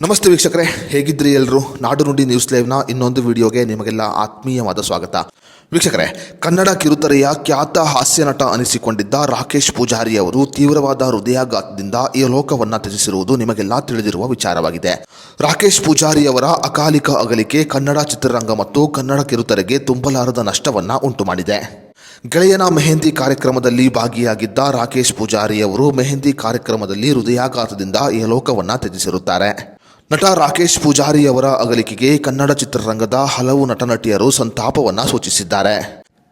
ನಮಸ್ತೆ ವೀಕ್ಷಕರೇ ಹೇಗಿದ್ರಿ ಎಲ್ಲರೂ ನಾಡು ನುಡಿ ನ್ಯೂಸ್ ಲೈವ್ನ ಇನ್ನೊಂದು ವಿಡಿಯೋಗೆ ನಿಮಗೆಲ್ಲ ಆತ್ಮೀಯವಾದ ಸ್ವಾಗತ. ವೀಕ್ಷಕರೇ, ಕನ್ನಡ ಕಿರುತೆರೆಯ ಖ್ಯಾತ ಹಾಸ್ಯ ನಟ ಅನಿಸಿಕೊಂಡಿದ್ದ ರಾಕೇಶ್ ಪೂಜಾರಿ ಅವರು ತೀವ್ರವಾದ ಹೃದಯಾಘಾತದಿಂದ ಈ ಲೋಕವನ್ನ ತ್ಯಜಿಸಿರುವುದು ನಿಮಗೆಲ್ಲ ತಿಳಿದಿರುವ ವಿಚಾರವಾಗಿದೆ. ರಾಕೇಶ್ ಪೂಜಾರಿ ಅವರ ಅಕಾಲಿಕ ಅಗಲಿಕೆ ಕನ್ನಡ ಚಿತ್ರರಂಗ ಮತ್ತು ಕನ್ನಡ ಕಿರುತೆರೆಗೆ ತುಂಬಲಾರದ ನಷ್ಟವನ್ನ ಉಂಟು ಮಾಡಿದೆ ಗೆಳೆಯನ ಮೆಹಂದಿ ಕಾರ್ಯಕ್ರಮದಲ್ಲಿ ಭಾಗಿಯಾಗಿದ್ದ ರಾಕೇಶ್ ಪೂಜಾರಿಯವರು ಮೆಹಂದಿ ಕಾರ್ಯಕ್ರಮದಲ್ಲಿ ಹೃದಯಾಘಾತದಿಂದ ಈ ಲೋಕವನ್ನ ತ್ಯಜಿಸಿರುತ್ತಾರೆ. ನಟ ರಾಕೇಶ್ ಪೂಜಾರಿಯವರ ಅಗಲಿಕೆಗೆ ಕನ್ನಡ ಚಿತ್ರರಂಗದ ಹಲವು ನಟನಟಿಯರು ಸಂತಾಪವನ್ನ ಸೂಚಿಸಿದ್ದಾರೆ.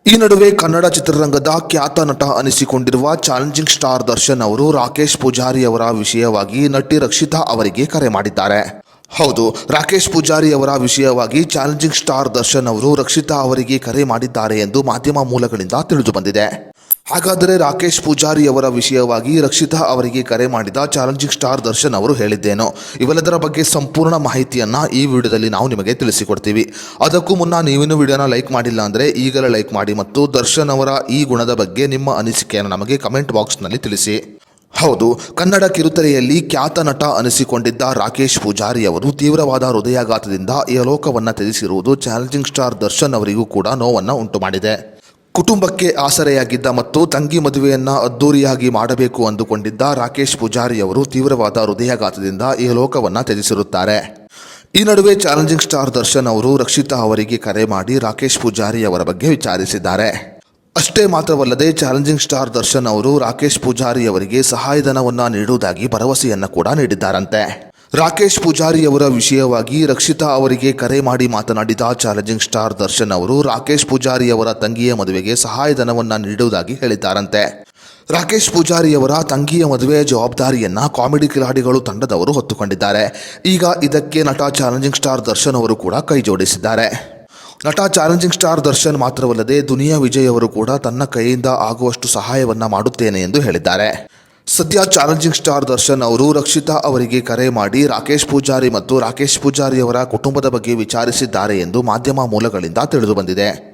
ಈ ನಡುವೆ ಕನ್ನಡ ಚಿತ್ರರಂಗದ ಖ್ಯಾತ ನಟ ಅನಿಸಿಕೊಂಡಿರುವ ಚಾಲೆಂಜಿಂಗ್ ಸ್ಟಾರ್ ದರ್ಶನ್ ಅವರು ರಾಕೇಶ್ ಪೂಜಾರಿ ಅವರ ವಿಷಯವಾಗಿ ನಟಿ ರಕ್ಷಿತಾ ಅವರಿಗೆ ಕರೆ ಮಾಡಿದ್ದಾರೆ. ಹೌದು, ರಾಕೇಶ್ ಪೂಜಾರಿ ಅವರ ವಿಷಯವಾಗಿ ಚಾಲೆಂಜಿಂಗ್ ಸ್ಟಾರ್ ದರ್ಶನ್ ಅವರು ರಕ್ಷಿತಾ ಅವರಿಗೆ ಕರೆ ಮಾಡಿದ್ದಾರೆ ಎಂದು ಮಾಧ್ಯಮ ಮೂಲಗಳಿಂದ ತಿಳಿದು ಬಂದಿದೆ. ಹಾಗಾದರೆ ರಾಕೇಶ್ ಪೂಜಾರಿ ಅವರ ವಿಷಯವಾಗಿ ರಕ್ಷಿತಾ ಅವರಿಗೆ ಕರೆ ಮಾಡಿದ ಚಾಲೆಂಜಿಂಗ್ ಸ್ಟಾರ್ ದರ್ಶನ್ ಅವರು ಹೇಳಿದ್ದೇನು? ಇವೆಲ್ಲದರ ಬಗ್ಗೆ ಸಂಪೂರ್ಣ ಮಾಹಿತಿಯನ್ನು ಈ ವಿಡಿಯೋದಲ್ಲಿ ನಾವು ನಿಮಗೆ ತಿಳಿಸಿಕೊಡ್ತೀವಿ. ಅದಕ್ಕೂ ಮುನ್ನ ನೀವಿನ ವಿಡಿಯೋನ ಲೈಕ್ ಮಾಡಿಲ್ಲ ಅಂದರೆ ಈಗಲೇ ಲೈಕ್ ಮಾಡಿ ಮತ್ತು ದರ್ಶನ್ ಅವರ ಈ ಗುಣದ ಬಗ್ಗೆ ನಿಮ್ಮ ಅನಿಸಿಕೆಯನ್ನು ನಮಗೆ ಕಮೆಂಟ್ ಬಾಕ್ಸ್ನಲ್ಲಿ ತಿಳಿಸಿ. ಹೌದು, ಕನ್ನಡ ಕಿರುತೆರೆಯಲ್ಲಿ ಖ್ಯಾತ ನಟ ಅನಿಸಿಕೊಂಡಿದ್ದ ರಾಕೇಶ್ ಪೂಜಾರಿ ಅವರು ತೀವ್ರವಾದ ಹೃದಯಾಘಾತದಿಂದ ಈ ಲೋಕವನ್ನು ತ್ಯಜಿಸಿರುವುದು ಚಾಲೆಂಜಿಂಗ್ ಸ್ಟಾರ್ ದರ್ಶನ್ ಅವರಿಗೂ ಕೂಡ ನೋವನ್ನು ಉಂಟು ಕುಟುಂಬಕ್ಕೆ ಆಸರೆಯಾಗಿದ್ದ ಮತ್ತು ತಂಗಿ ಮದುವೆಯನ್ನು ಅದ್ದೂರಿಯಾಗಿ ಮಾಡಬೇಕು ಅಂದುಕೊಂಡಿದ್ದ ರಾಕೇಶ್ ಪೂಜಾರಿ ಅವರು ತೀವ್ರವಾದ ಹೃದಯಾಘಾತದಿಂದ ಈ ಲೋಕವನ್ನು ತ್ಯಜಿಸಿರುತ್ತಾರೆ. ಈ ನಡುವೆ ಚಾಲೆಂಜಿಂಗ್ ಸ್ಟಾರ್ ದರ್ಶನ್ ಅವರು ರಕ್ಷಿತಾ ಅವರಿಗೆ ಕರೆ ಮಾಡಿ ರಾಕೇಶ್ ಪೂಜಾರಿ ಅವರ ಬಗ್ಗೆ ವಿಚಾರಿಸಿದ್ದಾರೆ. ಅಷ್ಟೇ ಮಾತ್ರವಲ್ಲದೆ ಚಾಲೆಂಜಿಂಗ್ ಸ್ಟಾರ್ ದರ್ಶನ್ ಅವರು ರಾಕೇಶ್ ಪೂಜಾರಿ ಅವರಿಗೆ ಸಹಾಯಧನವನ್ನು ನೀಡುವುದಾಗಿ ಭರವಸೆಯನ್ನ ಕೂಡ ನೀಡಿದ್ದಾರಂತೆ. ರಾಕೇಶ್ ಪೂಜಾರಿ ಅವರ ವಿಷಯವಾಗಿ ರಕ್ಷಿತಾ ಅವರಿಗೆ ಕರೆ ಮಾಡಿ ಮಾತನಾಡಿದ ಚಾಲೆಂಜಿಂಗ್ ಸ್ಟಾರ್ ದರ್ಶನ್ ಅವರು ರಾಕೇಶ್ ಪೂಜಾರಿ ಅವರ ತಂಗಿಯ ಮದುವೆಗೆ ಸಹಾಯಧನವನ್ನು ನೀಡುವುದಾಗಿ ಹೇಳಿದ್ದಾರಂತೆ. ರಾಕೇಶ್ ಪೂಜಾರಿ ಅವರ ತಂಗಿಯ ಮದುವೆ ಜವಾಬ್ದಾರಿಯನ್ನ ಕಾಮಿಡಿ ಕಿಲಾಡಿಗಳು ತಂಡದವರು ಹೊತ್ತುಕೊಂಡಿದ್ದಾರೆ. ಈಗ ಇದಕ್ಕೆ ನಟ ಚಾಲೆಂಜಿಂಗ್ ಸ್ಟಾರ್ ದರ್ಶನ್ ಅವರು ಕೂಡ ಕೈ ಜೋಡಿಸಿದ್ದಾರೆ ನಟ ಚಾಲೆಂಜಿಂಗ್ ಸ್ಟಾರ್ ದರ್ಶನ್ ಮಾತ್ರವಲ್ಲದೆ ದುನಿಯಾ ವಿಜಯ್ ಅವರು ಕೂಡ ತನ್ನ ಕೈಯಿಂದ ಆಗುವಷ್ಟು ಸಹಾಯವನ್ನ ಮಾಡುತ್ತೇನೆ ಎಂದು ಹೇಳಿದ್ದಾರೆ. ಸದ್ಯ ಚಾಲೆಂಜಿಂಗ್ ಸ್ಟಾರ್ ದರ್ಶನ್ ಅವರು ರಕ್ಷಿತಾ ಅವರಿಗೆ ಕರೆ ಮಾಡಿ ರಾಕೇಶ್ ಪೂಜಾರಿ ಮತ್ತು ರಾಕೇಶ್ ಪೂಜಾರಿ ಅವರ ಕುಟುಂಬದ ಬಗ್ಗೆ ವಿಚಾರಿಸಿದ್ದಾರೆ ಎಂದು ಮಾಧ್ಯಮ ಮೂಲಗಳಿಂದ ತಿಳಿದು ಬಂದಿದೆ.